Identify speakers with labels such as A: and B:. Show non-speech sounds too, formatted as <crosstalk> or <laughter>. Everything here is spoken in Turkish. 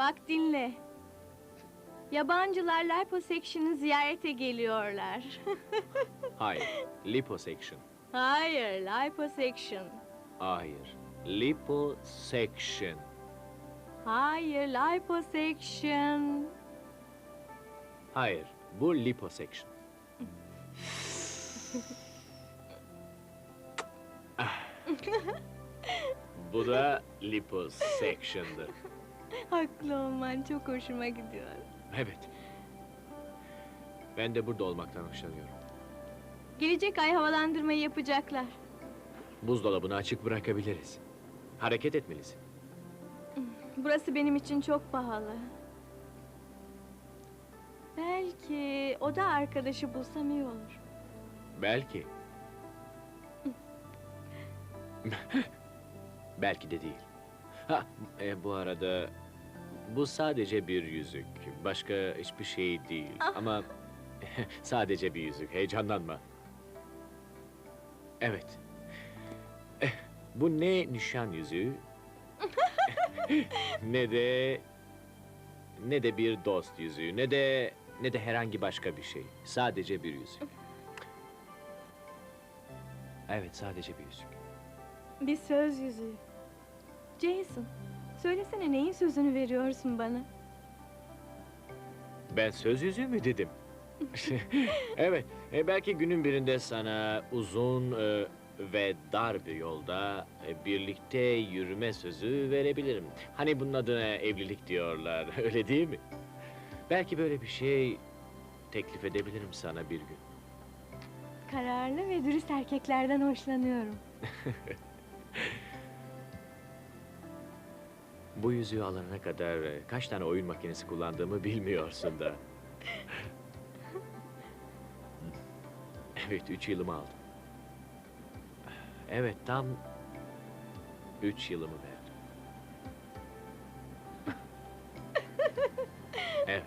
A: Bak dinle. Yabancılar liposection'ı ziyarete geliyorlar.
B: Hayır. <laughs> Liposuction.
A: Hayır, liposection.
B: Hayır. Liposuction.
A: Hayır, liposection.
B: Hayır. Bu liposuction. <laughs> Ah. Bu da liposuction'dı. <laughs>
A: Haklı olman çok hoşuma gidiyor.
B: Evet. Ben de burada olmaktan hoşlanıyorum.
A: Gelecek ay havalandırmayı yapacaklar.
B: Buzdolabını açık bırakabiliriz. Hareket etmelisin.
A: Burası benim için çok pahalı. Belki o da arkadaşı bulsam iyi olur.
B: Belki. <laughs> Belki de değil. Ha, e, bu arada bu sadece bir yüzük. Başka hiçbir şey değil.
A: Ah.
B: Ama <laughs> sadece bir yüzük. Heyecanlanma. Evet. Eh, Bu ne nişan yüzüğü <laughs> ne de ne de bir dost yüzüğü ne de ne de herhangi başka bir şey. Sadece bir yüzük. Evet, sadece bir yüzük.
A: Bir söz yüzüğü. Jason, söylesene neyin sözünü veriyorsun bana?
B: Ben söz yüzüğü mü dedim? <laughs> evet, e, belki günün birinde sana uzun e, ve dar bir yolda e, birlikte yürüme sözü verebilirim. Hani bunun adına evlilik diyorlar, <laughs> öyle değil mi? Belki böyle bir şey teklif edebilirim sana bir gün.
A: Kararlı ve dürüst erkeklerden hoşlanıyorum. <laughs>
B: Bu yüzüğü alana kadar e, kaç tane oyun makinesi kullandığımı bilmiyorsun da. evet, üç yılımı aldım. Evet, tam üç yılımı verdim. evet.